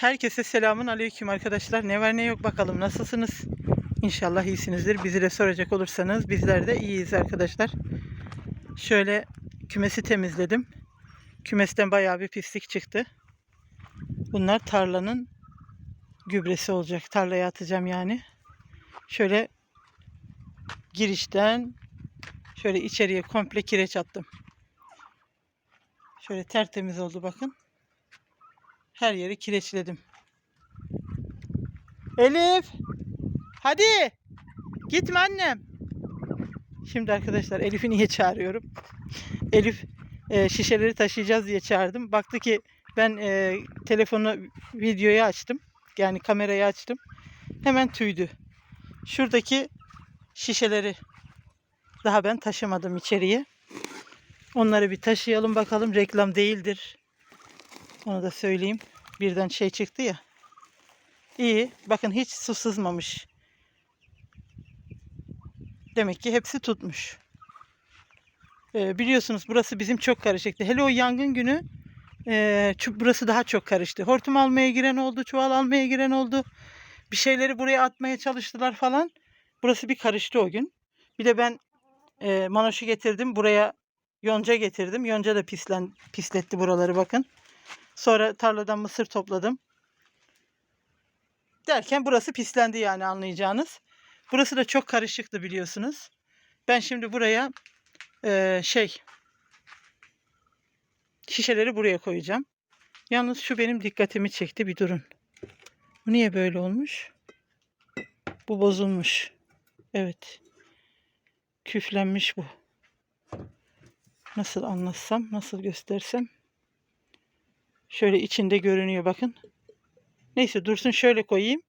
Herkese selamun aleyküm arkadaşlar. Ne var ne yok bakalım nasılsınız? İnşallah iyisinizdir. Bizi de soracak olursanız bizler de iyiyiz arkadaşlar. Şöyle kümesi temizledim. Kümesten bayağı bir pislik çıktı. Bunlar tarlanın gübresi olacak. Tarlaya atacağım yani. Şöyle girişten şöyle içeriye komple kireç attım. Şöyle tertemiz oldu bakın. Her yeri kireçledim. Elif! Hadi! Gitme annem. Şimdi arkadaşlar Elif'i niye çağırıyorum? Elif e, şişeleri taşıyacağız diye çağırdım. Baktı ki ben e, telefonu videoya açtım. Yani kamerayı açtım. Hemen tüydü. Şuradaki şişeleri daha ben taşımadım içeriye. Onları bir taşıyalım bakalım. Reklam değildir. Onu da söyleyeyim. Birden şey çıktı ya. İyi. Bakın hiç su sızmamış. Demek ki hepsi tutmuş. Ee, biliyorsunuz burası bizim çok karışıktı. Hele o yangın günü e, burası daha çok karıştı. Hortum almaya giren oldu, çuval almaya giren oldu. Bir şeyleri buraya atmaya çalıştılar falan. Burası bir karıştı o gün. Bir de ben e, manoşu getirdim. Buraya yonca getirdim. Yonca da pislen, pisletti buraları bakın. Sonra tarladan mısır topladım. Derken burası pislendi yani anlayacağınız. Burası da çok karışıktı biliyorsunuz. Ben şimdi buraya eee, şey şişeleri buraya koyacağım. Yalnız şu benim dikkatimi çekti bir durun. Bu niye böyle olmuş? Bu bozulmuş. Evet. Küflenmiş bu. Nasıl anlatsam, nasıl göstersem. Şöyle içinde görünüyor bakın. Neyse dursun şöyle koyayım.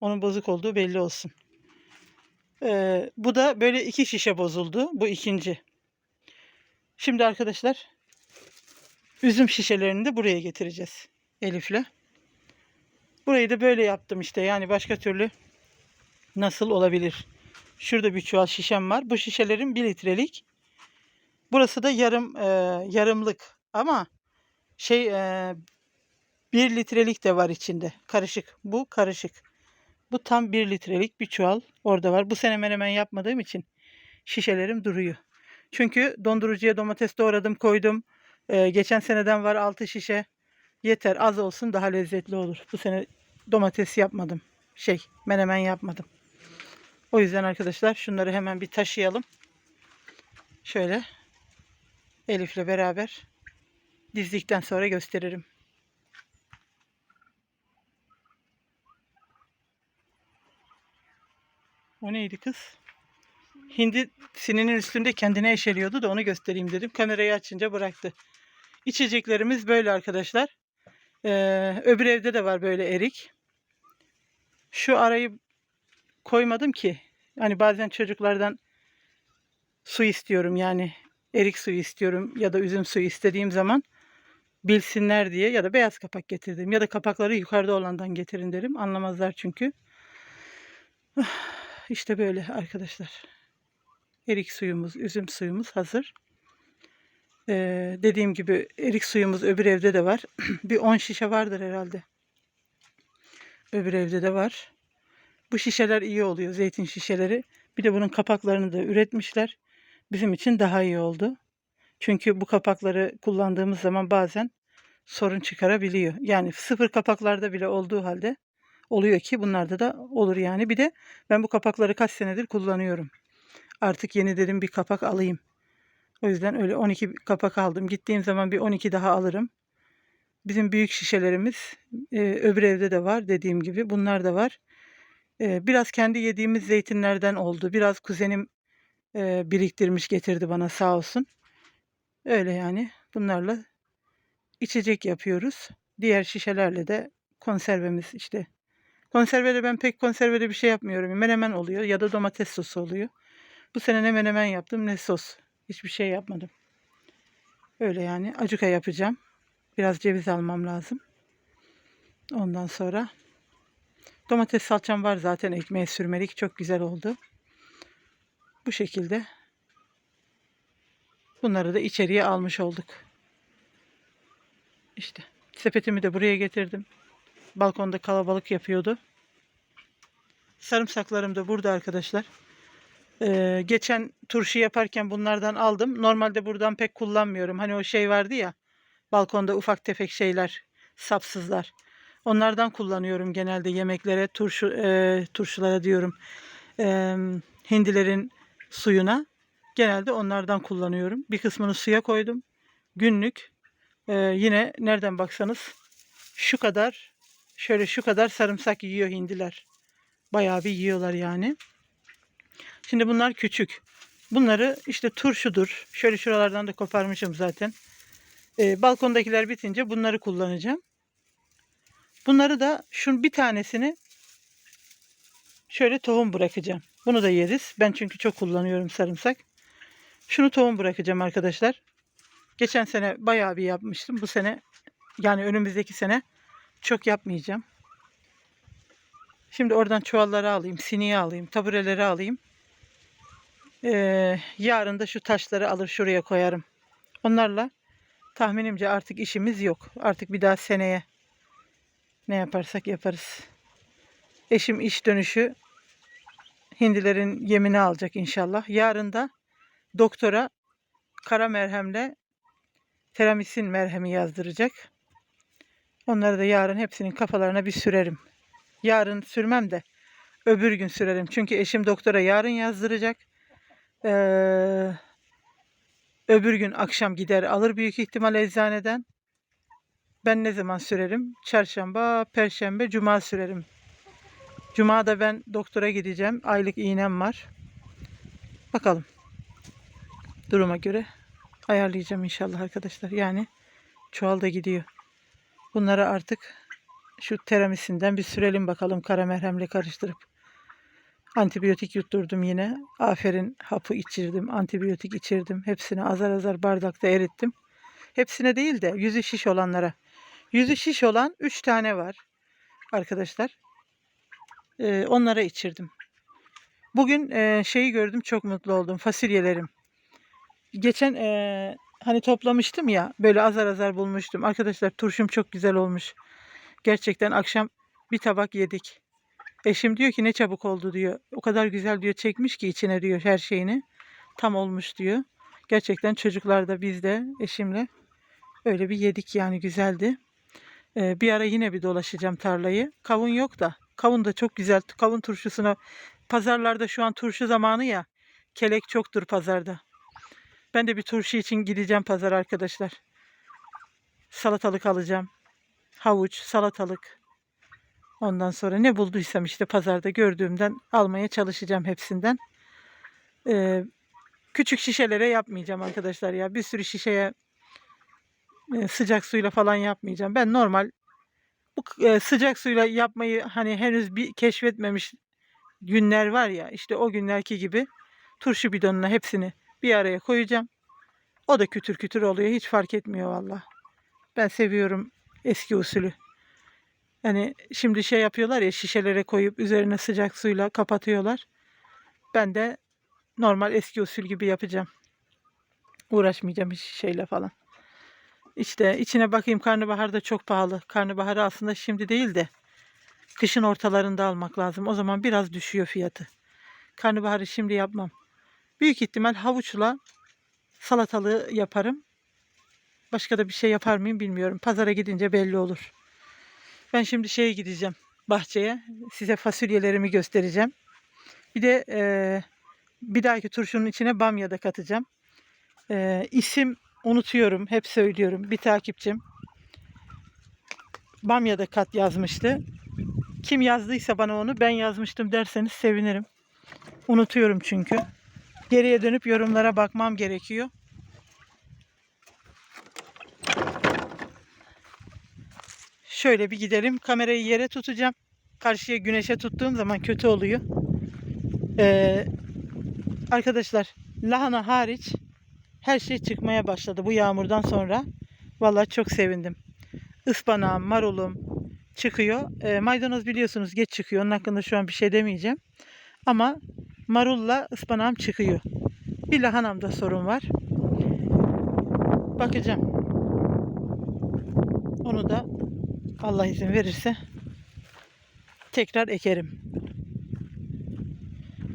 Onun bozuk olduğu belli olsun. Ee, bu da böyle iki şişe bozuldu. Bu ikinci. Şimdi arkadaşlar üzüm şişelerini de buraya getireceğiz. Elif'le. Burayı da böyle yaptım işte. Yani başka türlü nasıl olabilir? Şurada bir çuval şişem var. Bu şişelerin bir litrelik. Burası da yarım e, yarımlık. Ama şey e, bir litrelik de var içinde. Karışık. Bu karışık. Bu tam bir litrelik bir çuval orada var. Bu sene menemen yapmadığım için şişelerim duruyor. Çünkü dondurucuya domates doğradım koydum. E, geçen seneden var 6 şişe. Yeter az olsun daha lezzetli olur. Bu sene domates yapmadım. Şey menemen yapmadım. O yüzden arkadaşlar şunları hemen bir taşıyalım. Şöyle Elif'le beraber dizdikten sonra gösteririm. O neydi kız? Hindi sininin üstünde kendine eşeliyordu da onu göstereyim dedim. Kamerayı açınca bıraktı. İçeceklerimiz böyle arkadaşlar. Ee, öbür evde de var böyle erik. Şu arayı koymadım ki. Hani bazen çocuklardan su istiyorum yani erik suyu istiyorum ya da üzüm suyu istediğim zaman bilsinler diye ya da beyaz kapak getirdim ya da kapakları yukarıda olandan getirin derim. Anlamazlar çünkü. İşte böyle arkadaşlar. Erik suyumuz, üzüm suyumuz hazır. Ee, dediğim gibi erik suyumuz öbür evde de var. bir 10 şişe vardır herhalde. Öbür evde de var. Bu şişeler iyi oluyor, zeytin şişeleri. Bir de bunun kapaklarını da üretmişler. Bizim için daha iyi oldu. Çünkü bu kapakları kullandığımız zaman bazen sorun çıkarabiliyor. Yani sıfır kapaklarda bile olduğu halde oluyor ki bunlarda da olur yani. Bir de ben bu kapakları kaç senedir kullanıyorum. Artık yeni dedim bir kapak alayım. O yüzden öyle 12 kapak aldım. Gittiğim zaman bir 12 daha alırım. Bizim büyük şişelerimiz e, öbür evde de var dediğim gibi. Bunlar da var. E, biraz kendi yediğimiz zeytinlerden oldu. Biraz kuzenim e, biriktirmiş getirdi bana sağ olsun. Öyle yani bunlarla içecek yapıyoruz. Diğer şişelerle de konservemiz işte. Konservede ben pek konservede bir şey yapmıyorum. Menemen oluyor ya da domates sosu oluyor. Bu sene ne menemen yaptım ne sos. Hiçbir şey yapmadım. Öyle yani acuka yapacağım. Biraz ceviz almam lazım. Ondan sonra domates salçam var zaten ekmeğe sürmelik. Çok güzel oldu. Bu şekilde bunları da içeriye almış olduk. İşte sepetimi de buraya getirdim. Balkonda kalabalık yapıyordu. Sarımsaklarım da burada arkadaşlar. Ee, geçen turşu yaparken bunlardan aldım. Normalde buradan pek kullanmıyorum. Hani o şey vardı ya. Balkonda ufak tefek şeyler, sapsızlar. Onlardan kullanıyorum genelde yemeklere, turşu e, turşulara diyorum. E, hindilerin suyuna. Genelde onlardan kullanıyorum. Bir kısmını suya koydum. Günlük. e, yine nereden baksanız şu kadar şöyle şu kadar sarımsak yiyor hindiler. Bayağı bir yiyorlar yani. Şimdi bunlar küçük. Bunları işte turşudur. Şöyle şuralardan da koparmışım zaten. Ee, balkondakiler bitince bunları kullanacağım. Bunları da şun bir tanesini şöyle tohum bırakacağım. Bunu da yeriz. Ben çünkü çok kullanıyorum sarımsak. Şunu tohum bırakacağım arkadaşlar. Geçen sene bayağı bir yapmıştım. Bu sene yani önümüzdeki sene çok yapmayacağım. Şimdi oradan çuvalları alayım, siniye alayım, tabureleri alayım. Ee, yarın da şu taşları alır şuraya koyarım. Onlarla tahminimce artık işimiz yok. Artık bir daha seneye ne yaparsak yaparız. Eşim iş dönüşü hindilerin yemini alacak inşallah. Yarın da doktora kara merhemle teramisin merhemi yazdıracak. Onları da yarın hepsinin kafalarına bir sürerim. Yarın sürmem de öbür gün sürerim. Çünkü eşim doktora yarın yazdıracak. Ee, öbür gün akşam gider alır büyük ihtimal eczaneden. Ben ne zaman sürerim? Çarşamba, perşembe, cuma sürerim. Cuma da ben doktora gideceğim. Aylık iğnem var. Bakalım. Duruma göre ayarlayacağım inşallah arkadaşlar. Yani çuval da gidiyor. Bunları artık şu teramisinden bir sürelim bakalım kara merhemle karıştırıp. Antibiyotik yutturdum yine. Aferin hapı içirdim. Antibiyotik içirdim. Hepsini azar azar bardakta erittim. Hepsine değil de yüzü şiş olanlara. Yüzü şiş olan 3 tane var arkadaşlar. Ee, onlara içirdim. Bugün e, şeyi gördüm çok mutlu oldum. Fasulyelerim. Geçen e, hani toplamıştım ya böyle azar azar bulmuştum. Arkadaşlar turşum çok güzel olmuş. Gerçekten akşam bir tabak yedik. Eşim diyor ki ne çabuk oldu diyor. O kadar güzel diyor çekmiş ki içine diyor her şeyini. Tam olmuş diyor. Gerçekten çocuklar da biz de eşimle öyle bir yedik yani güzeldi. Ee, bir ara yine bir dolaşacağım tarlayı. Kavun yok da. Kavun da çok güzel. Kavun turşusuna pazarlarda şu an turşu zamanı ya. Kelek çoktur pazarda. Ben de bir turşu için gideceğim pazar arkadaşlar. Salatalık alacağım. Havuç, salatalık. Ondan sonra ne bulduysam işte pazarda gördüğümden almaya çalışacağım hepsinden. Ee, küçük şişelere yapmayacağım arkadaşlar ya. Bir sürü şişeye e, sıcak suyla falan yapmayacağım. Ben normal bu e, sıcak suyla yapmayı hani henüz bir keşfetmemiş günler var ya işte o günlerki gibi turşu bidonuna hepsini bir araya koyacağım. O da kütür kütür oluyor. Hiç fark etmiyor valla. Ben seviyorum eski usulü. Hani şimdi şey yapıyorlar ya şişelere koyup üzerine sıcak suyla kapatıyorlar. Ben de normal eski usul gibi yapacağım. Uğraşmayacağım hiç şeyle falan. İşte içine bakayım karnabahar da çok pahalı. Karnabaharı aslında şimdi değil de kışın ortalarında almak lazım. O zaman biraz düşüyor fiyatı. Karnabaharı şimdi yapmam. Büyük ihtimal havuçla salatalığı yaparım. Başka da bir şey yapar mıyım bilmiyorum. Pazara gidince belli olur. Ben şimdi şeye gideceğim. Bahçeye. Size fasulyelerimi göstereceğim. Bir de e, bir dahaki turşunun içine bamya da katacağım. E, isim unutuyorum. Hep söylüyorum. Bir takipçim. Bamya da kat yazmıştı. Kim yazdıysa bana onu ben yazmıştım derseniz sevinirim. Unutuyorum çünkü. Geriye dönüp yorumlara bakmam gerekiyor. Şöyle bir gidelim. Kamerayı yere tutacağım. Karşıya güneşe tuttuğum zaman kötü oluyor. Ee, arkadaşlar lahana hariç her şey çıkmaya başladı bu yağmurdan sonra. Vallahi çok sevindim. Ispanağım, marulum çıkıyor. Ee, maydanoz biliyorsunuz geç çıkıyor. Onun hakkında şu an bir şey demeyeceğim. Ama marulla ıspanağım çıkıyor. Bir lahanamda sorun var. Bakacağım. Onu da Allah izin verirse tekrar ekerim.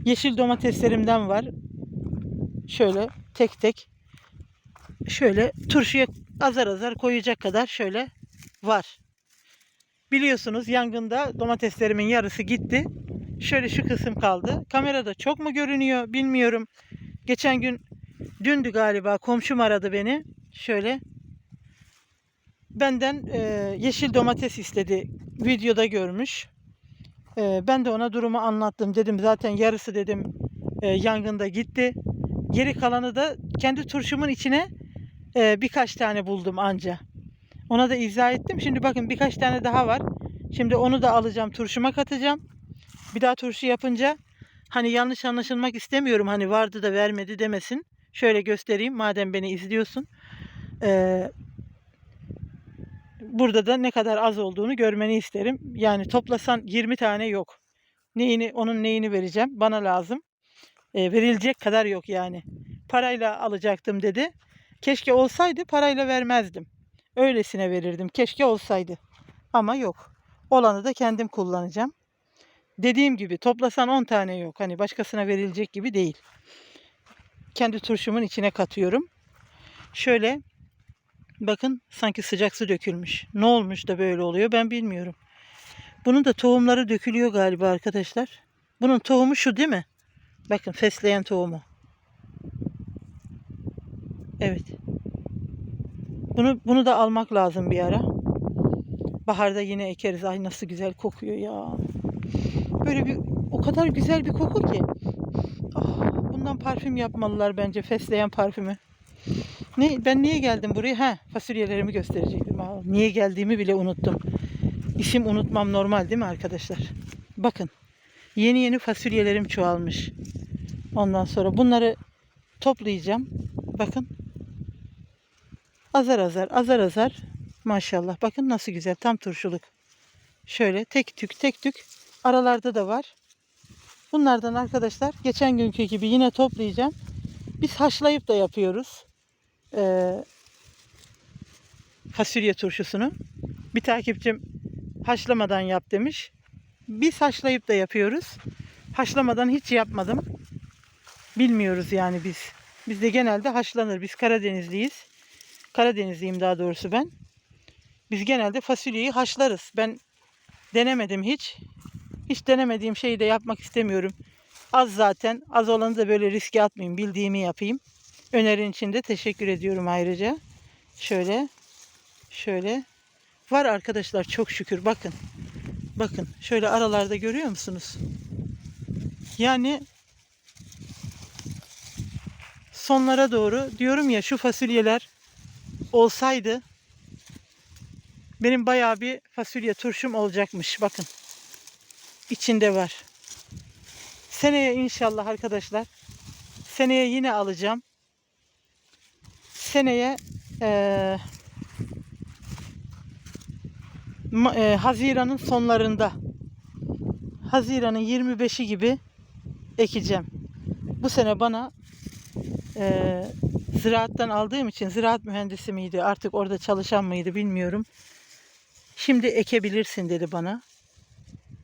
Yeşil domateslerimden var. Şöyle tek tek şöyle turşuya azar azar koyacak kadar şöyle var. Biliyorsunuz yangında domateslerimin yarısı gitti. Şöyle şu kısım kaldı. Kamerada çok mu görünüyor bilmiyorum. Geçen gün dündü galiba komşum aradı beni. Şöyle benden e, yeşil domates istedi. Videoda görmüş. E, ben de ona durumu anlattım. Dedim zaten yarısı dedim e, yangında gitti. Geri kalanı da kendi turşumun içine e, birkaç tane buldum anca. Ona da izah ettim. Şimdi bakın birkaç tane daha var. Şimdi onu da alacağım turşuma katacağım. Bir daha turşu yapınca hani yanlış anlaşılmak istemiyorum. Hani vardı da vermedi demesin. Şöyle göstereyim madem beni izliyorsun. Ee, burada da ne kadar az olduğunu görmeni isterim. Yani toplasan 20 tane yok. Neyini onun neyini vereceğim? Bana lazım. Ee, verilecek kadar yok yani. Parayla alacaktım dedi. Keşke olsaydı parayla vermezdim. Öylesine verirdim. Keşke olsaydı. Ama yok. Olanı da kendim kullanacağım. Dediğim gibi toplasan 10 tane yok. Hani başkasına verilecek gibi değil. Kendi turşumun içine katıyorum. Şöyle bakın sanki sıcak su dökülmüş. Ne olmuş da böyle oluyor ben bilmiyorum. Bunun da tohumları dökülüyor galiba arkadaşlar. Bunun tohumu şu değil mi? Bakın fesleğen tohumu. Evet. Bunu bunu da almak lazım bir ara. Baharda yine ekeriz. Ay nasıl güzel kokuyor ya. Böyle bir o kadar güzel bir koku ki. Ah, bundan parfüm yapmalılar bence fesleğen parfümü. Ne ben niye geldim buraya? Ha, fasulyelerimi gösterecektim. Aa, niye geldiğimi bile unuttum. İşim unutmam normal değil mi arkadaşlar? Bakın. Yeni yeni fasulyelerim çoğalmış. Ondan sonra bunları toplayacağım. Bakın. Azar azar, azar azar. Maşallah. Bakın nasıl güzel. Tam turşuluk. Şöyle tek tük tek tük. Aralarda da var. Bunlardan arkadaşlar geçen günkü gibi yine toplayacağım. Biz haşlayıp da yapıyoruz. Ee, fasulye turşusunu. Bir takipçim haşlamadan yap demiş. Biz haşlayıp da yapıyoruz. Haşlamadan hiç yapmadım. Bilmiyoruz yani biz. Bizde genelde haşlanır. Biz Karadenizliyiz. Karadenizliyim daha doğrusu ben. Biz genelde fasulyeyi haşlarız. Ben denemedim hiç. Hiç denemediğim şeyi de yapmak istemiyorum. Az zaten. Az olanı da böyle riske atmayayım. Bildiğimi yapayım. Önerin için de teşekkür ediyorum ayrıca. Şöyle. Şöyle. Var arkadaşlar çok şükür. Bakın. Bakın. Şöyle aralarda görüyor musunuz? Yani sonlara doğru diyorum ya şu fasulyeler olsaydı benim bayağı bir fasulye turşum olacakmış. Bakın. İçinde var. Seneye inşallah arkadaşlar. Seneye yine alacağım. Seneye Ma- e, Haziran'ın sonlarında Haziran'ın 25'i gibi ekeceğim. Bu sene bana e, ziraattan aldığım için ziraat mühendisi miydi artık orada çalışan mıydı bilmiyorum. Şimdi ekebilirsin dedi bana.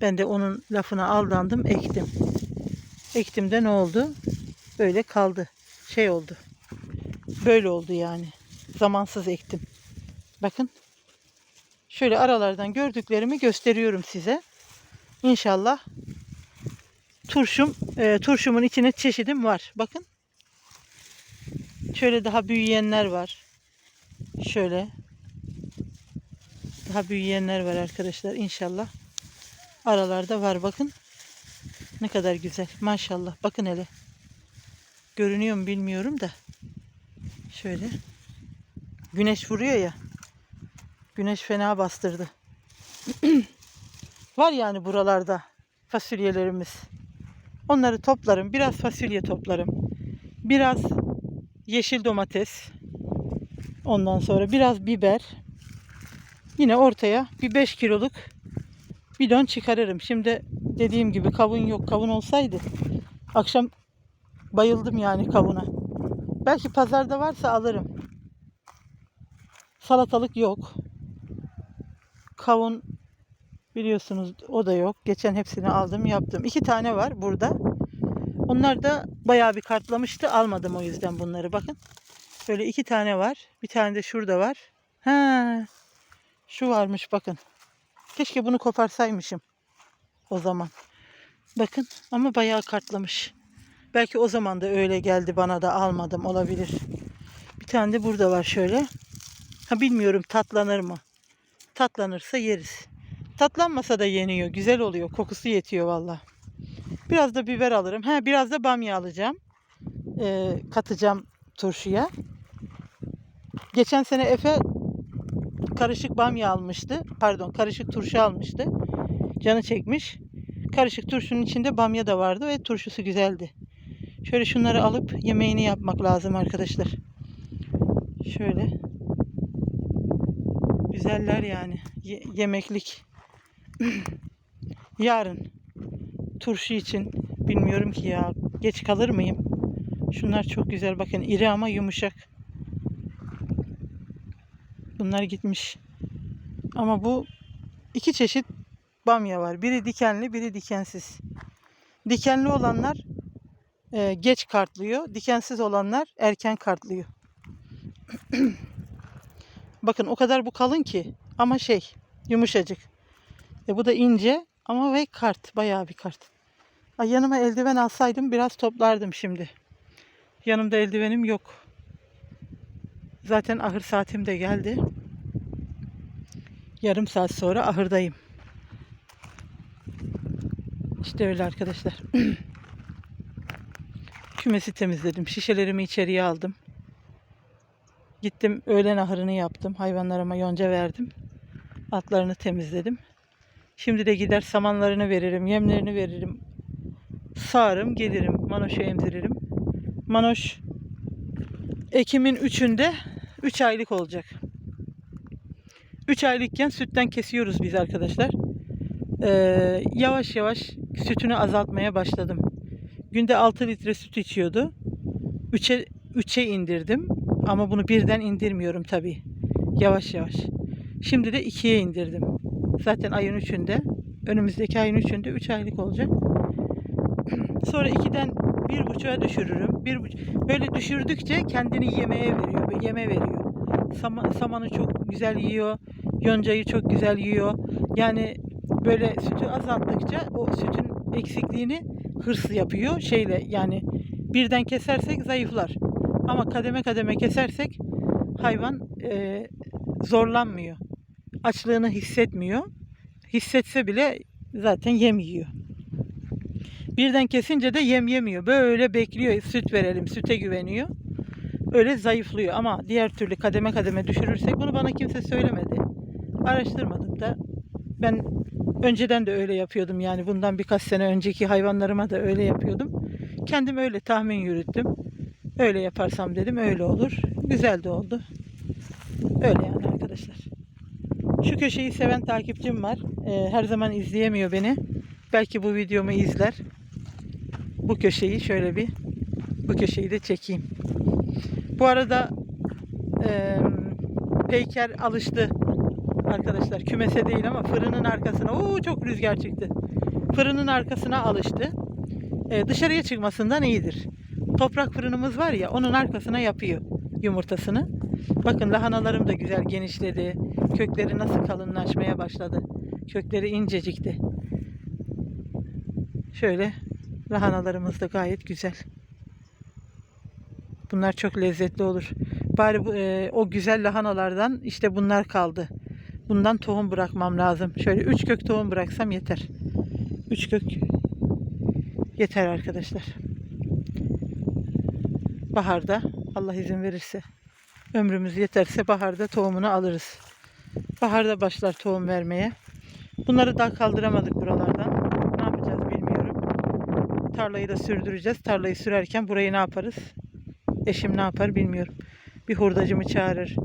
Ben de onun lafına aldandım ektim. Ektim de ne oldu? Böyle kaldı. Şey oldu. Böyle oldu yani. Zamansız ektim. Bakın Şöyle aralardan gördüklerimi gösteriyorum size. İnşallah turşum, e, turşumun içine çeşidim var. Bakın. Şöyle daha büyüyenler var. Şöyle. Daha büyüyenler var arkadaşlar İnşallah Aralarda var bakın. Ne kadar güzel. Maşallah. Bakın hele. Görünüyor mu bilmiyorum da. Şöyle. Güneş vuruyor ya. Güneş fena bastırdı. Var yani buralarda fasulyelerimiz. Onları toplarım. Biraz fasulye toplarım. Biraz yeşil domates. Ondan sonra biraz biber. Yine ortaya bir 5 kiloluk bidon çıkarırım. Şimdi dediğim gibi kavun yok. Kavun olsaydı akşam bayıldım yani kavuna. Belki pazarda varsa alırım. Salatalık yok kavun Biliyorsunuz o da yok. Geçen hepsini aldım yaptım. İki tane var burada. Onlar da bayağı bir kartlamıştı. Almadım o yüzden bunları bakın. Böyle iki tane var. Bir tane de şurada var. Ha, şu varmış bakın. Keşke bunu koparsaymışım o zaman. Bakın ama bayağı kartlamış. Belki o zaman da öyle geldi bana da almadım olabilir. Bir tane de burada var şöyle. Ha bilmiyorum tatlanır mı? Tatlanırsa yeriz. Tatlanmasa da yeniyor. Güzel oluyor. Kokusu yetiyor valla. Biraz da biber alırım. Ha biraz da bamya alacağım. Ee, katacağım turşuya. Geçen sene Efe karışık bamya almıştı. Pardon karışık turşu almıştı. Canı çekmiş. Karışık turşunun içinde bamya da vardı ve turşusu güzeldi. Şöyle şunları alıp yemeğini yapmak lazım arkadaşlar. Şöyle. Güzeller yani. Ye- yemeklik. Yarın turşu için bilmiyorum ki ya geç kalır mıyım? Şunlar çok güzel bakın iri ama yumuşak. Bunlar gitmiş. Ama bu iki çeşit bamya var. Biri dikenli, biri dikensiz. Dikenli olanlar e, geç kartlıyor. Dikensiz olanlar erken kartlıyor. Bakın o kadar bu kalın ki ama şey yumuşacık. E, bu da ince ama ve kart. Bayağı bir kart. Ay, yanıma eldiven alsaydım biraz toplardım şimdi. Yanımda eldivenim yok. Zaten ahır saatim de geldi. Yarım saat sonra ahırdayım. İşte öyle arkadaşlar. Kümesi temizledim. Şişelerimi içeriye aldım. Gittim öğlen ahırını yaptım. Hayvanlarıma yonca verdim. Atlarını temizledim. Şimdi de gider samanlarını veririm, yemlerini veririm. Sağarım, gelirim. Manoş'u emziririm. Manoş Ekim'in 3'ünde 3 aylık olacak. 3 aylıkken sütten kesiyoruz biz arkadaşlar. Ee, yavaş yavaş sütünü azaltmaya başladım. Günde 6 litre süt içiyordu. 3'e 3'e indirdim. Ama bunu birden indirmiyorum tabii. Yavaş yavaş. Şimdi de 2'ye indirdim. Zaten ayın 3'ünde. Önümüzdeki ayın 3'ünde 3 aylık olacak. Sonra 2'den 1,5'a düşürürüm. Bir, buç- böyle düşürdükçe kendini yemeğe veriyor. Yeme veriyor. Sama- samanı çok güzel yiyor. Yoncayı çok güzel yiyor. Yani böyle sütü azalttıkça o sütün eksikliğini hırs yapıyor. Şeyle yani birden kesersek zayıflar. Ama kademe kademe kesersek hayvan e, zorlanmıyor. Açlığını hissetmiyor. Hissetse bile zaten yem yiyor. Birden kesince de yem yemiyor. Böyle bekliyor. Süt verelim, süte güveniyor. Öyle zayıflıyor ama diğer türlü kademe kademe düşürürsek bunu bana kimse söylemedi. Araştırmadım da. Ben önceden de öyle yapıyordum yani bundan birkaç sene önceki hayvanlarıma da öyle yapıyordum. Kendim öyle tahmin yürüttüm. Öyle yaparsam dedim öyle olur. Güzel de oldu. Öyle yani arkadaşlar. Şu köşeyi seven takipçim var. Ee, her zaman izleyemiyor beni. Belki bu videomu izler. Bu köşeyi şöyle bir bu köşeyi de çekeyim. Bu arada e, Peyker alıştı arkadaşlar. Kümese değil ama fırının arkasına. Oo çok rüzgar çıktı. Fırının arkasına alıştı. E, dışarıya çıkmasından iyidir. Toprak fırınımız var ya onun arkasına yapıyor yumurtasını. Bakın lahanalarım da güzel genişledi. Kökleri nasıl kalınlaşmaya başladı. Kökleri incecikti. Şöyle lahanalarımız da gayet güzel. Bunlar çok lezzetli olur. Bari e, o güzel lahanalardan işte bunlar kaldı. Bundan tohum bırakmam lazım. Şöyle 3 kök tohum bıraksam yeter. 3 kök yeter arkadaşlar. Baharda Allah izin verirse ömrümüz yeterse baharda tohumunu alırız. Baharda başlar tohum vermeye. Bunları daha kaldıramadık buralardan. Tarlayı da sürdüreceğiz. Tarlayı sürerken burayı ne yaparız? Eşim ne yapar bilmiyorum. Bir hurdacımı çağırır.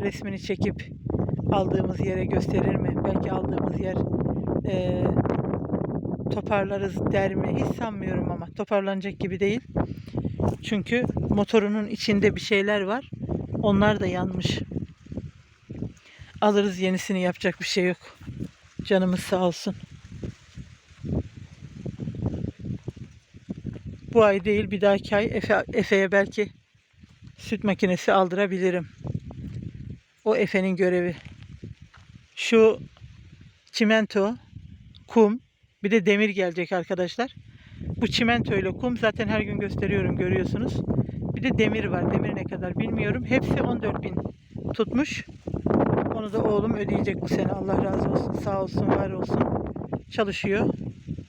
Resmini çekip aldığımız yere gösterir mi? Belki aldığımız yer eee, toparlarız der mi? Hiç sanmıyorum ama toparlanacak gibi değil. Çünkü motorunun içinde bir şeyler var. Onlar da yanmış. Alırız yenisini yapacak bir şey yok. Canımız sağ olsun. Bu ay değil bir dahaki ay Efe, Efe'ye belki süt makinesi aldırabilirim. O Efe'nin görevi. Şu çimento, kum, bir de demir gelecek arkadaşlar. Bu çimento ile kum zaten her gün gösteriyorum görüyorsunuz. Bir de demir var. Demir ne kadar bilmiyorum. Hepsi 14 bin tutmuş. Onu da oğlum ödeyecek bu sene. Allah razı olsun. Sağ olsun, var olsun. Çalışıyor.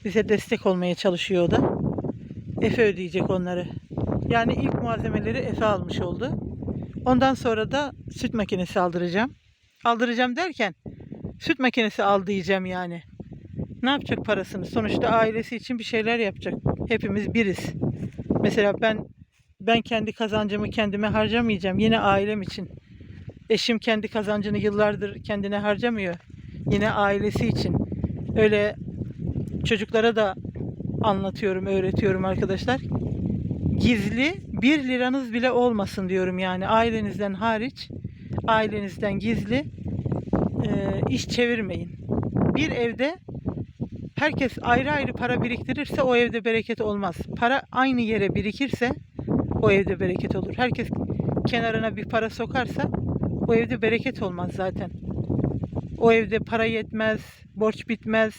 Bize destek olmaya çalışıyor o da. Efe ödeyecek onları. Yani ilk malzemeleri Efe almış oldu. Ondan sonra da süt makinesi aldıracağım. Aldıracağım derken süt makinesi al diyeceğim yani. Ne yapacak parasını? Sonuçta ailesi için bir şeyler yapacak. Hepimiz biriz. Mesela ben ben kendi kazancımı kendime harcamayacağım. Yine ailem için. Eşim kendi kazancını yıllardır kendine harcamıyor. Yine ailesi için. Öyle çocuklara da anlatıyorum, öğretiyorum arkadaşlar. Gizli bir liranız bile olmasın diyorum yani ailenizden hariç, ailenizden gizli e, iş çevirmeyin. Bir evde herkes ayrı ayrı para biriktirirse o evde bereket olmaz. Para aynı yere birikirse o evde bereket olur. Herkes kenarına bir para sokarsa o evde bereket olmaz zaten. O evde para yetmez, borç bitmez,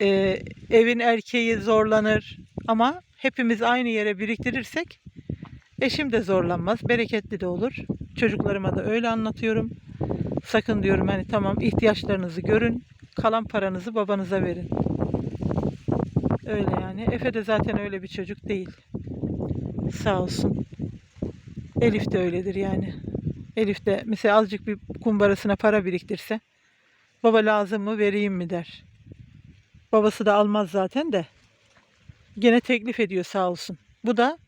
e, evin erkeği zorlanır. Ama hepimiz aynı yere biriktirirsek eşim de zorlanmaz, bereketli de olur. Çocuklarıma da öyle anlatıyorum. Sakın diyorum hani tamam ihtiyaçlarınızı görün, kalan paranızı babanıza verin. Öyle yani. Efe de zaten öyle bir çocuk değil. Sağ olsun. Elif de öyledir yani. Elif de mesela azıcık bir kumbarasına para biriktirse baba lazım mı vereyim mi der. Babası da almaz zaten de. Gene teklif ediyor sağ olsun. Bu da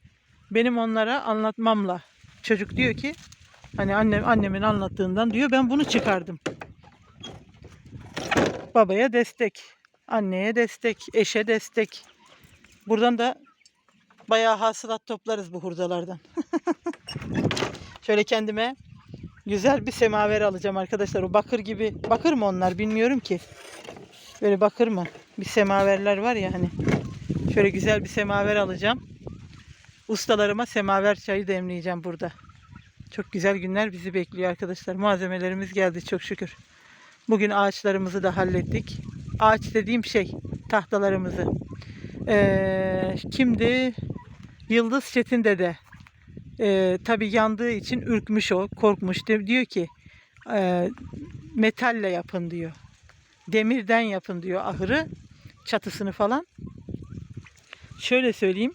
benim onlara anlatmamla. Çocuk diyor ki hani annem annemin anlattığından diyor ben bunu çıkardım. Babaya destek, anneye destek, eşe destek. Buradan da bayağı hasılat toplarız bu hurdalardan. Şöyle kendime güzel bir semaver alacağım arkadaşlar. O bakır gibi, bakır mı onlar bilmiyorum ki. Böyle bakır mı? Bir semaverler var ya hani. Şöyle güzel bir semaver alacağım. Ustalarıma semaver çayı demleyeceğim burada. Çok güzel günler bizi bekliyor arkadaşlar. Malzemelerimiz geldi çok şükür. Bugün ağaçlarımızı da hallettik. Ağaç dediğim şey tahtalarımızı. Ee, kimdi? Yıldız Çetin dede. Ee, tabii yandığı için ürkmüş o, korkmuş. Diyor ki e, metalle yapın diyor. Demirden yapın diyor ahırı, çatısını falan. Şöyle söyleyeyim,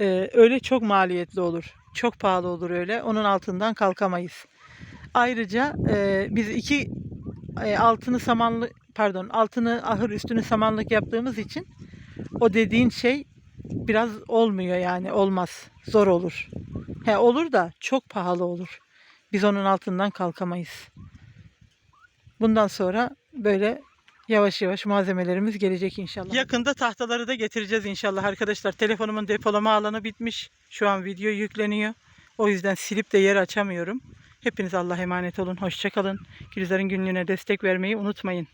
e, öyle çok maliyetli olur. Çok pahalı olur öyle. Onun altından kalkamayız. Ayrıca e, biz iki e, altını samanlı pardon altını ahır üstünü samanlık yaptığımız için o dediğin şey biraz olmuyor yani olmaz. Zor olur. He olur da çok pahalı olur. Biz onun altından kalkamayız. Bundan sonra böyle yavaş yavaş malzemelerimiz gelecek inşallah. Yakında tahtaları da getireceğiz inşallah arkadaşlar. Telefonumun depolama alanı bitmiş. Şu an video yükleniyor. O yüzden silip de yer açamıyorum. Hepiniz Allah'a emanet olun. Hoşçakalın. Gülizar'ın günlüğüne destek vermeyi unutmayın.